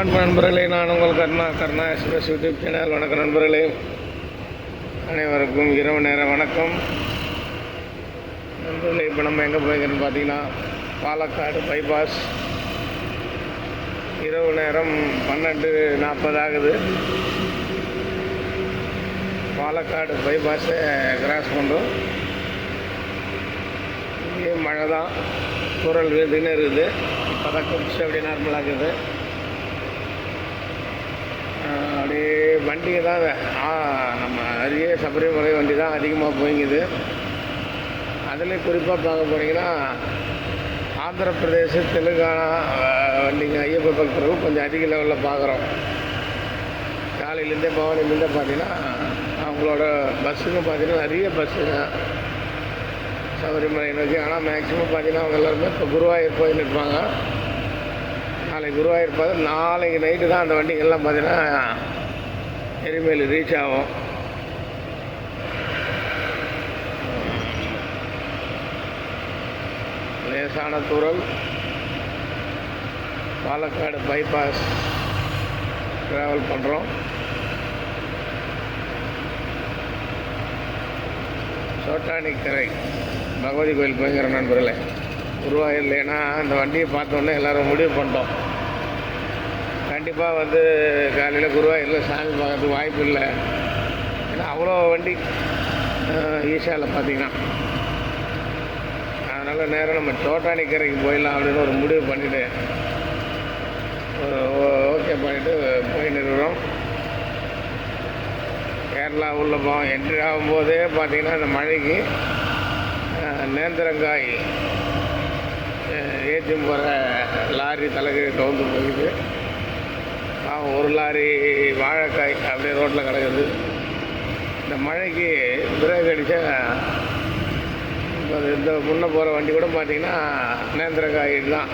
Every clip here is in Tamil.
நண்பர்களே நான் உங்கள் Karna Karna express YouTube channel. வணக்கம் நண்பர்களே. அனைவருக்கும் இரவு நேர வணக்கம். நண்பர்களே இப்போ நம்ம எங்கே போய்க்கிறோன்னு பார்த்தீங்கன்னா பாலக்காடு பைபாஸ் இரவு நேரம் பன்னெண்டு நாற்பது ஆகுது. பாலக்காடு பைபாஸை கிராஸ் பண்ணுறோம் இங்கே மழை தான் குரல் வீட்டுன்னு இருக்குது. இப்போ தான் அப்படியே நார்மலாக இருக்குது. அப்படியே வண்டிங்க தான் ஆ, நம்ம அருகே சபரிமலை வண்டி தான் அதிகமாக போய்ங்குது. அதில் குறிப்பாக பார்க்க போனீங்கன்னா ஆந்திர பிரதேச தெலுங்கானா வண்டிங்க ஐயப்ப பக்தர்கள் கொஞ்சம் அதிக லெவலில் பார்க்குறோம். காலையிலேருந்தே பவானிலேருந்தே பார்த்தீங்கன்னா அவங்களோட பஸ்ஸுங்க பார்த்தீங்கன்னா நிறைய பஸ்ஸுங்க சபரிமலை நோக்கி. ஆனால் மேக்ஸிமம் பார்த்தீங்கன்னா அவங்க எல்லாருமே இப்போ குருவாயூர் போயின்னு இருப்பாங்க. நாளைக்கு குருவாயூர் பார்த்து நாளைக்கு நைட்டு தான் அந்த வண்டிங்கெல்லாம் பார்த்தீங்கன்னா எரிமேல் ரீச் ஆகும். லேசான தூரம் பாலக்காடு பைபாஸ் ட்ராவல் பண்ணுறோம் சோட்டானிக் கரை பகவதி கோயில் போய்கிற நண்பர்களே உருவாக இல்லைன்னா அந்த வண்டியை பார்த்தோன்னே எல்லாரும் முடிவு பண்ணிட்டோம். கண்டிப்பாக வந்து காலையில் குருவாயூரில் சாமி பார்க்கறதுக்கு வாய்ப்பு இல்லை. ஏன்னா அவ்வளோ வண்டி ஈஷாவில் பார்த்தீங்கன்னா அதனால் நேரம் நம்ம தோட்டானிக்கரைக்கு போயிடலாம் அப்படின்னு ஒரு முடிவு பண்ணிவிட்டு ஓகே பண்ணிவிட்டு போய் நிறுவுறோம் கேரளா உள்ள போவோம். என்ட்ரி ஆகும்போதே பார்த்தீங்கன்னா அந்த மழைக்கு நேந்திரங்காய் ஏற்றும் போகிற லாரி தலைக்கு கவுந்து போயிடுது ஒரு லாரி வாழைக்காய் அப்படியே ரோட்டில் கிடக்குது. இந்த மழைக்கு பிரேக் அடித்தா இப்போ இந்த முன்னே போகிற வண்டி கூட பார்த்தீங்கன்னா நேந்திரக்காய் தான்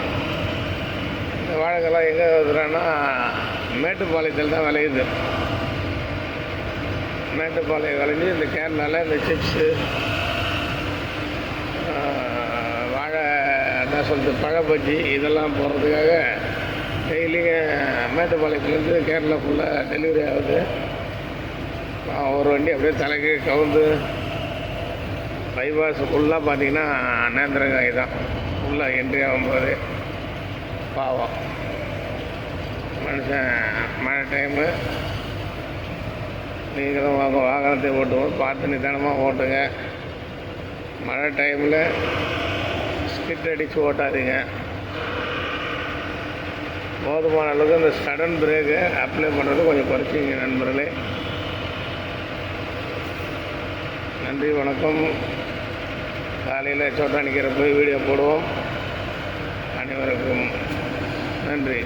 இந்த வாழைக்காய் எங்கே வருதுன்னா மேட்டுப்பாளையத்தில் தான் விளையுது. மேட்டுப்பாளையம் விளைஞ்சி இந்த கேரளாவில் இந்த சிப்ஸு வாழை என்ன சொல்கிறது பழப்பஜ்ஜி இதெல்லாம் போடுறதுக்காக டெய்லிங்க மேட்டுப்பாளையத்துலேருந்து கேரளா ஃபுல்லாக டெலிவரி ஆகுது. ஒரு வண்டி அப்படியே தலைக்கு கவுந்து பைபாஸ் ஃபுல்லாக பார்த்தீங்கன்னா நேந்திரங்காய் தான். ஃபுல்லாக என்ட்ரி ஆகும்போது பாவம். மனுஷன் மழை டைமு நீங்களும் வாங்க வாகனத்தை ஓட்டுவோம். பார்த்து நிதானமாக ஓட்டுங்க. மழை டைமில் ஸ்கிட் அடித்து ஓட்டாதீங்க. போதுமான அளவுக்கு இந்த சடன் பிரேக்கை அப்ளை பண்ணுறது கொஞ்சம் குறைச்சிங்க நண்பர்களே. நன்றி வணக்கம். காலையில் சோட்டானிக்கிற போய் வீடியோ போடுவோம். அனைவருக்கும் நன்றி.